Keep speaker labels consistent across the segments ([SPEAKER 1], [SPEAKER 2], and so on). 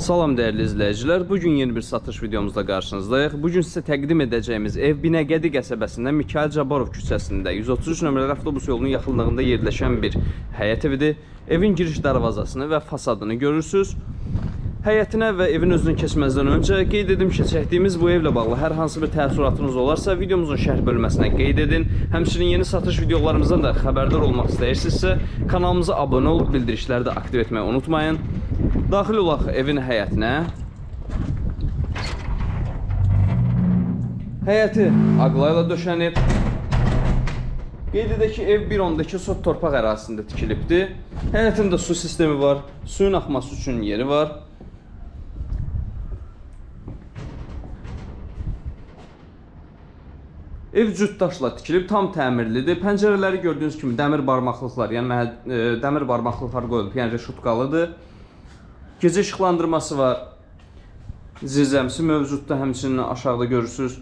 [SPEAKER 1] Salam dəyərli izləyicilər. Bu gün yeni bir satış videomuzda qarşınızdayıq. Bu gün sizə təqdim edəcəyimiz ev Binəqədi qəsəbəsində Mikayıl Cabbarov küçəsində 133 nömrəli avtobus yolunun yaxınlığında yerləşən bir həyət evidir. Evin giriş darvazasını və fasadını görürsüz. Həyətinə və evin özünü keçməzdən öncə qeyd edim ki, çəkdiyimiz bu evlə bağlı hər hansı bir təəssüratınız olarsa, videomuzun şərh bölməsinə qeyd edin. Həmçinin yeni satış videolarımızdan da xəbərdar olmaq istəyirsinizsə, kanalımıza abunə olub bildirişləri də aktiv etməyi unutmayın. Daxil olaq evin həyətinə. Həyəti aqlayla döşənib. Qeyd edək ki, ev 1.2 sot torpaq ərazisində tikilibdir. Həyətində su sistemi var, suyun axması üçün yeri var. Ev cüt daşla tikilib, tam təmirlidir. Pəncərələri gördüyünüz kimi dəmir barmaqlıqlar, yəni e, dəmir barmaqlıqlar qoyulub, yəni reşutkalıdır. Gecə işıqlandırması var. Zirzəmisi mövcuddur, həmçinin aşağıda görürsüz.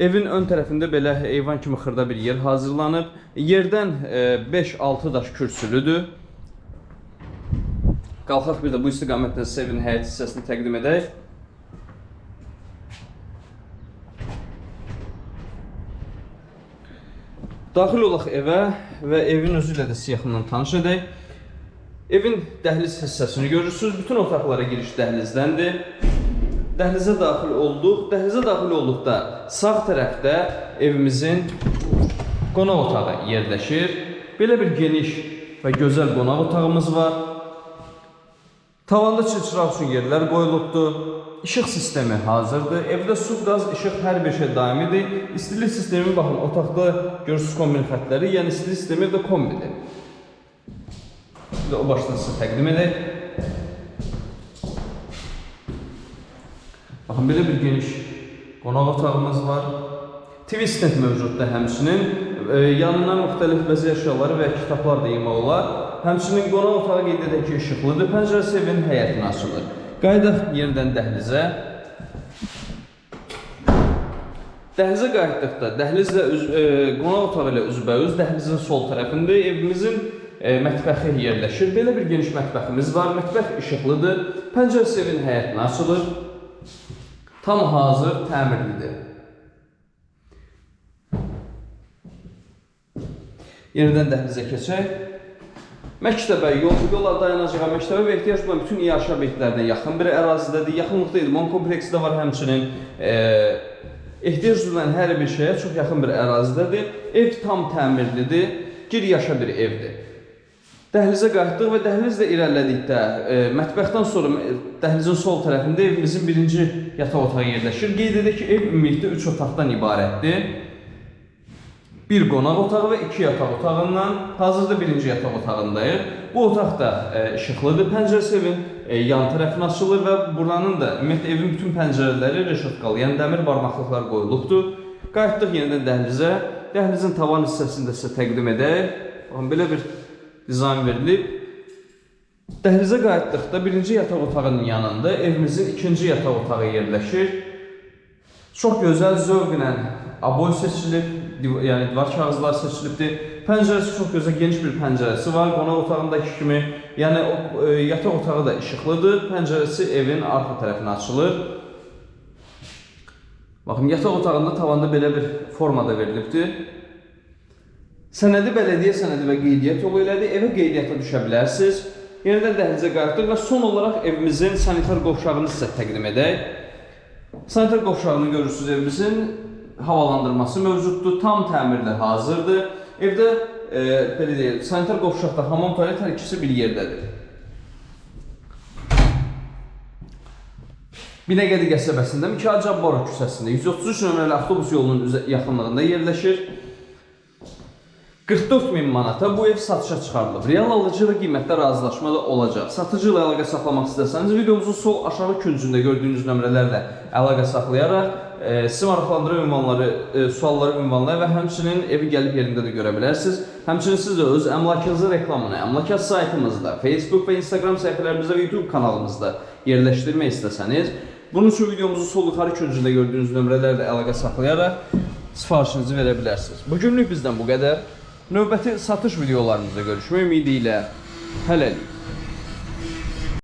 [SPEAKER 1] Evin ön tərəfində belə eyvan kimi xırda bir yer hazırlanıb. Yerdən 5-6 daş kürsülüdür. Qalxaq bir də bu istiqamətdə sizə evin həyət hissəsini təqdim edək. Daxil olaq evə və evin özü ilə də sizi yaxından tanış edək. Evin dəhliz hissəsini görürsüz. Bütün otaqlara giriş dəhlizdəndir. Dəhlizə daxil olduq. Dəhlizə daxil olduqda sağ tərəfdə evimizin qonaq otağı yerləşir. Belə bir geniş və gözəl qonaq otağımız var. Tavanda çılçıraq üçün yerlər qoyulubdur. İşıq sistemi hazırdır. Evdə su, qaz, işıq hər bir şey daimidir. İstilik sistemi baxın, otaqda görürsüz kombin xətləri, yəni istilik sistemi evdə kombidir. Də o başdan sizə təqdim edək. Baxın, belə bir geniş qonaq otağımız var. TV stent mövcuddur həmçinin. E, yanına müxtəlif bəzi əşyaları və kitablar da yemək olar. Həmçinin qonaq otağı qeyd edək ki, işıqlıdır. Pəncərəsi evin həyətinə açılır. Qayıdaq yenidən dəhlizə. Dəhlizə qayıtdıqda dəhlizlə üz, e, qonaq otağı ilə üzbəüz dəhlizin sol tərəfində evimizin e, mətbəxi yerləşir. Belə bir geniş mətbəximiz var. Mətbəx işıqlıdır. Pəncərəsi evin həyətinə açılır. Tam hazır, təmirlidir. Yenidən dəhlizə keçək. Məktəbə, yol, yola dayanacağı məktəbə və ehtiyac olan bütün iaşə obyektlərinə yaxın bir ərazidədir. Yaxınlıqda idman kompleksi də var həmçinin. E, ehtiyac duyulan hər bir şeyə çox yaxın bir ərazidədir. Ev tam təmirlidir, gir yaşa bir evdir. Dəhlizə qayıtdıq və dəhlizlə irəlilədikdə e, mətbəxdən sonra e, dəhlizin sol tərəfində evimizin birinci yataq otağı yerləşir. Qeyd edək ki, ev ümumilikdə 3 otaqdan ibarətdir. Bir qonaq otağı və iki yataq otağından, hazırda birinci yataq otağındayıq. Bu otaq da e, işıqlıdır. Pəncərəsi evin e, yan tərəfinə açılır və buranın da ümumiyyətlə evin bütün pəncərələri reşotkalı, yəni dəmir barmaqlıqlar qoyulubdur. Qayıtdıq yenidən dəhlizə. Dəhlizin tavan hissəsində sizə təqdim edək. Baxın, belə bir dizayn verilib. Dəhlizə qayıtdıqda birinci yataq otağının yanında evimizin ikinci yataq otağı yerləşir. Çox gözəl zövqlə aboy seçilib, div yəni divar kağızları seçilibdir. Pəncərəsi çox gözəl, geniş bir pəncərəsi var. Qonaq otağındakı kimi, yəni e, yataq otağı da işıqlıdır. Pəncərəsi evin arxa tərəfinə açılır. Baxın, yataq otağında tavanda belə bir formada verilibdir. Sənədi bələdiyyə sənədi və qeydiyyat yolu ilədir. Evə qeydiyyata düşə bilərsiniz. Yenidən dəhlizə qayıtdıq və son olaraq evimizin sanitar qovşağını sizə təqdim edək. Sanitar qovşağını görürsünüz evimizin havalandırması mövcuddur, tam təmirlə hazırdır. Evdə e, belə deyək, sanitar qovşaqda hamam tualet hər ikisi bir yerdədir. Binəqədi qəsəbəsində Mikayıl Cabbarov küçəsində 133 nömrəli avtobus yolunun yaxınlığında yerləşir. 44 min manata bu ev satışa çıxarılıb. Real alıcı və qiymətdə razılaşma da olacaq. Satıcı ilə əlaqə saxlamaq istəsəniz videomuzun sol aşağı küncündə gördüyünüz nömrələrlə əlaqə saxlayaraq e, sizi maraqlandıran ünvanları, e, sualları ünvanlaya və həmçinin evi gəlib yerində də görə bilərsiniz. Həmçinin siz də öz əmlakınızın reklamını əmlakət saytımızda, Facebook və Instagram səhifələrimizdə və YouTube kanalımızda yerləşdirmək istəsəniz, bunun üçün videomuzun sol yuxarı küncündə gördüyünüz nömrələrlə əlaqə saxlayaraq sifarişinizi verə bilərsiniz. Bugünlük bizdən bu qədər. Növbəti satış videolarımızda görüşmək ümidi ilə hələlik.